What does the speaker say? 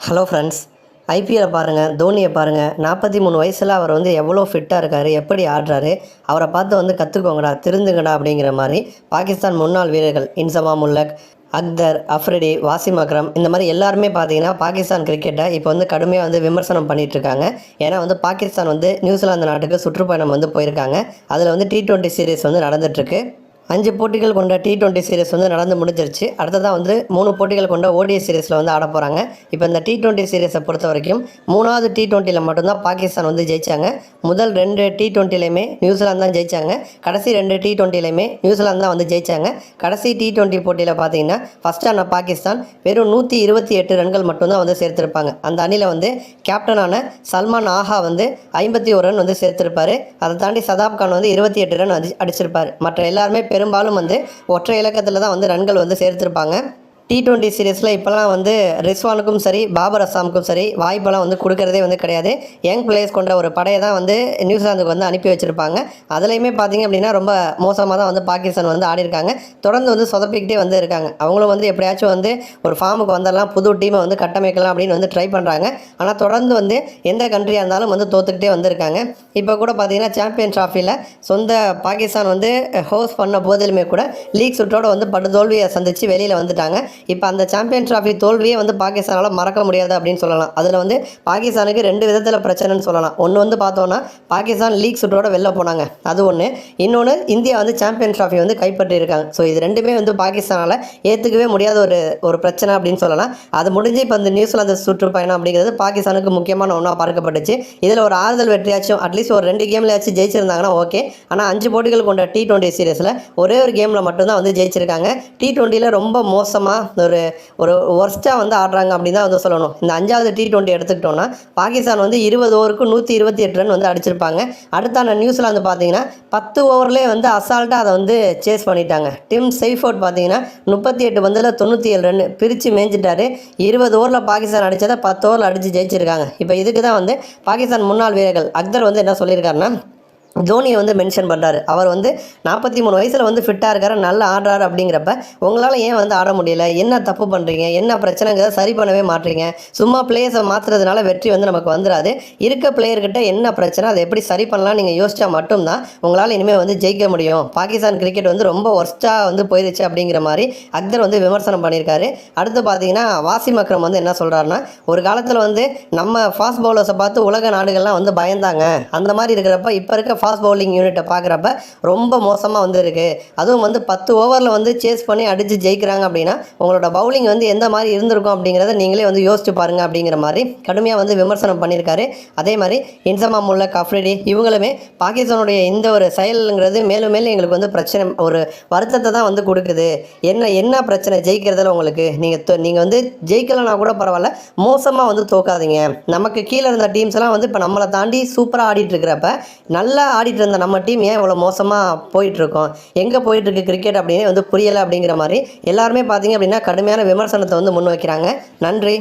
Hello friends IPL பாருங்கள் தோனியை பாருங்கள் நாற்பத்தி மூணு வயசில் அவர் வந்து எவ்வளோ ஃபிட்டாக இருக்கார் எப்படி ஆடுறாரு அவரை பார்த்து வந்து கற்றுக்கோங்கடா திருந்துங்கடா அப்படிங்கிற மாதிரி பாகிஸ்தான் முன்னாள் வீரர்கள் இன்சமா முல்லக் அக்தர் அஃப்ரிடி வாசிம் அக்ரம் இந்த மாதிரி எல்லாருமே பார்த்தீங்கன்னா பாகிஸ்தான் கிரிக்கெட்டை இப்போ வந்து கடுமையாக வந்து விமர்சனம் பண்ணிகிட்ருக்காங்க ஏன்னா வந்து பாகிஸ்தான் வந்து நியூசிலாந்து நாட்டுக்கு சுற்றுப்பயணம் வந்து போயிருக்காங்க. அதில் வந்து டி ட்வெண்ட்டி சீரீஸ் வந்து நடந்துட்டுருக்கு. அஞ்சு போட்டிகள் கொண்ட டி டுவெண்ட்டி சீரிஸ் வந்து நடந்து முடிஞ்சிருச்சு. அடுத்ததாக வந்து மூணு போட்டிகள் கொண்ட ஓடிஐ சீரிஸில் வந்து ஆட போகிறாங்க இப்போ இந்த டி டுவெண்ட்டி சீரிஸை பொறுத்த வரைக்கும் மூணாவது டி டுவெண்ட்டியில் மட்டும்தான் பாகிஸ்தான் வந்து ஜெயிச்சாங்க. முதல் ரெண்டு டி டுவெண்ட்டிலையுமே நியூசிலாந்து தான் ஜெயிச்சாங்க. கடைசி ரெண்டு டி டுவெண்ட்டிலையுமே நியூசிலாந்து தான் வந்து ஜெயிச்சாங்க. கடைசி டி டுவெண்ட்டி போட்டியில் பார்த்தீங்கன்னா ஃபஸ்ட் ஆன பாகிஸ்தான் வெறும் நூற்றி இருபத்தி எட்டு ரன்கள் மட்டும்தான் வந்து சேர்த்திருப்பாங்க. அந்த அணியில் வந்து கேப்டனான சல்மான் ஆஹா வந்து ஐம்பத்தி ஒரு ரன் வந்து சேர்த்துருப்பார். அதை தாண்டி சதாப் கான் வந்து இருபத்தி எட்டு ரன் அடி அடிச்சிருப்பார். மற்ற எல்லாருமே பெரும்பாலும் வந்து ஒற்றை இலக்கத்தில் தான் வந்து ரன்கள் வந்து சேர்த்திருப்பாங்க. டி டுவெண்ட்டி சீரீஸில் இப்போலாம் வந்து ரிஸ்வானுக்கும் சரி பாபர் அஸ்ஸாமுக்கும் சரி வாய்ப்பெல்லாம் வந்து கொடுக்கறதே வந்து கிடையாது. யங் பிளேயர்ஸ் கொண்ட ஒரு படையை தான் வந்து நியூசிலாந்துக்கு வந்து அனுப்பி வச்சுருப்பாங்க. அதுலேயுமே பார்த்தீங்க அப்படின்னா ரொம்ப மோசமாக தான் வந்து பாகிஸ்தான் வந்து ஆடி இருக்காங்க. தொடர்ந்து வந்து சொதப்பிக்கிட்டே வந்து இருக்காங்க. அவங்களும் வந்து எப்படியாச்சும் வந்து ஒரு ஃபார்முக்கு வந்தெல்லாம் புது டீமை வந்து கட்டமைக்கலாம் அப்படின்னு வந்து ட்ரை பண்ணுறாங்க ஆனால் தொடர்ந்து வந்து எந்த கண்ட்ரியாக இருந்தாலும் வந்து தோத்துக்கிட்டே வந்திருக்காங்க இப்போ கூட பார்த்தீங்கன்னா சாம்பியன் ட்ராஃபியில் சொந்த பாகிஸ்தான் வந்து ஹோஸ்ட் பண்ண போதிலுமே கூட லீக் சுற்றோடு வந்து படுதோல்வியை சந்தித்து வெளியில் வந்துட்டாங்க. இப்போ அந்த சாம்பியன் ட்ராஃபி தோல்வியே வந்து பாகிஸ்தானால் மறக்க முடியாது அப்படின்னு சொல்லலாம். அதில் வந்து பாகிஸ்தானுக்கு ரெண்டு விதத்தில் பிரச்சனைன்னு சொல்லலாம். ஒன்று வந்து பார்த்தோன்னா பாகிஸ்தான் லீக் சுற்றோட வெளில போனாங்க. அது ஒன்று இன்னொன்று இந்தியா வந்து சாம்பியன் ட்ராஃபி வந்து கைப்பற்றியிருக்காங்க. ஸோ இது ரெண்டுமே வந்து பாகிஸ்தானால் ஏற்றுக்கவே முடியாத ஒரு ஒரு பிரச்சனை அப்படின்னு சொல்லலாம். அது முடிஞ்சு இப்போ இந்த நியூசிலாந்து சுற்றுப்பயணம் அப்படிங்கிறது பாகிஸ்தானுக்கு முக்கியமான ஒன்றா பார்க்கப்பட்டுச்சு. இதில் ஒரு ஆறுதல் வெற்றியாச்சும் அட்லீஸ்ட் ஒரு ரெண்டு கேம்லையாச்சும் ஜெயிச்சிருந்தாங்கன்னா ஓகே ஆனால் அஞ்சு போட்டிகள் கொண்ட டி டுவெண்ட்டி சீரீஸில் ஒரே ஒரு கேமில் மட்டும்தான் வந்து ஜெயிச்சிருக்காங்க. டி டுவெண்ட்டியில் ரொம்ப மோசமாக ஒரு ஒரு ஒர்ஸ்ட்டாக வந்து ஆடுறாங்க அப்படின்னு தான் வந்து சொல்லணும். இந்த அஞ்சாவது டி டுவெண்ட்டி எடுத்துக்கிட்டோம்னா பாகிஸ்தான் வந்து இருபது ஓவருக்கு நூற்றி இருபத்தி எட்டு ரன் வந்து அடிச்சிருப்பாங்க. அடுத்தான வந்து பார்த்தீங்கன்னா பத்து ஓவர்லேயே வந்து அசால்ட்டாக அதை வந்து சேஸ் பண்ணிட்டாங்க. டிம் செய்ஃபோர்ட் பார்த்தீங்கன்னா முப்பத்தி எட்டு பந்தில் தொண்ணூற்றி ஏழு ரன் பிரித்து மேய்ஞ்சிட்டாரு. இருபது ஓவரில் பாகிஸ்தான் அடித்ததை பத்து ஓவரில் அடித்து ஜெயிச்சிருக்காங்க. இப்போ இதுக்கு தான் வந்து பாகிஸ்தான் முன்னாள் வீரர்கள் அக்தர் வந்து என்ன சொல்லியிருக்காருன்னா தோனியை வந்து மென்ஷன் பண்ணுறாரு அவர் வந்து நாற்பத்தி மூணு வயசில் வந்து ஃபிட்டாக இருக்காரு நல்லா ஆடுறாரு அப்படிங்கிறப்ப உங்களால் ஏன் வந்து ஆட முடியல? என்ன தப்பு பண்ணுறீங்க என்ன பிரச்சனைங்கிறத சரி பண்ணவே மாட்டீங்க. சும்மா பிளேயர்ஸை மாற்றுறதுனால வெற்றி வந்து நமக்கு வந்துடாது இருக்க பிளேயர்கிட்ட என்ன பிரச்சனை அதை எப்படி சரி பண்ணலாம் நீங்கள் யோசிச்சா மட்டும்தான் உங்களால் இனிமேல் வந்து ஜெயிக்க முடியும். பாகிஸ்தான் கிரிக்கெட் வந்து ரொம்ப ஒர்ஸ்ட்டாக வந்து போயிருச்சு அப்படிங்கிற மாதிரி அக்தர் வந்து விமர்சனம் பண்ணியிருக்காரு. அடுத்து பார்த்தீங்கன்னா வாசிம் அக்ரம் வந்து என்ன சொல்கிறாருன்னா ஒரு காலத்தில் வந்து நம்ம ஃபாஸ்ட் பவுலர்ஸை பார்த்து உலக நாடுகள்லாம் வந்து பயந்தாங்க. அந்த மாதிரி இருக்கிறப்ப இப்போ இருக்க ஃபாஸ்ட் பவுலிங் யூனிட்டை பார்க்குறப்ப ரொம்ப மோசமாக வந்து இருக்குது அதுவும் வந்து பத்து ஓவரில் வந்து சேஸ் பண்ணி அடித்து ஜெயிக்கிறாங்க அப்படின்னா உங்களோட பவுலிங் வந்து எந்த மாதிரி இருந்திருக்கும் அப்படிங்கிறத நீங்களே வந்து யோசிச்சு பாருங்கள் அப்படிங்கிற மாதிரி கடுமையாக வந்து விமர்சனம் பண்ணியிருக்காரு. அதே மாதிரி இன்சமா முல்ல கஃப்ரிடி இவங்களுமே பாகிஸ்தானுடைய இந்த ஒரு செயலுங்கிறது மேலும் மேலும் எங்களுக்கு வந்து பிரச்சனை ஒரு வருத்தத்தை தான் வந்து கொடுக்குது. என்ன என்ன பிரச்சனை ஜெயிக்கிறதுல உங்களுக்கு? நீங்கள் நீங்கள் வந்து ஜெயிக்கலைன்னா கூட பரவாயில்ல மோசமாக வந்து தோக்காதீங்க. நமக்கு கீழே இருந்த டீம்ஸ்லாம் வந்து இப்போ நம்மளை தாண்டி சூப்பராக ஆடிட்டு இருக்கிறப்ப நல்லா ஆடிட்டு இருந்த நம்ம டீம் ஏன் இவ்வளோ மோசமாக போயிட்டுருக்கோம்? எங்கே போயிட்டுருக்கு கிரிக்கெட் அப்படின்னு வந்து புரியலை அப்படிங்கிற மாதிரி எல்லாருமே பார்த்தீங்க அப்படின்னா கடுமையான விமர்சனத்தை வந்து முன் வைக்கிறாங்க நன்றி.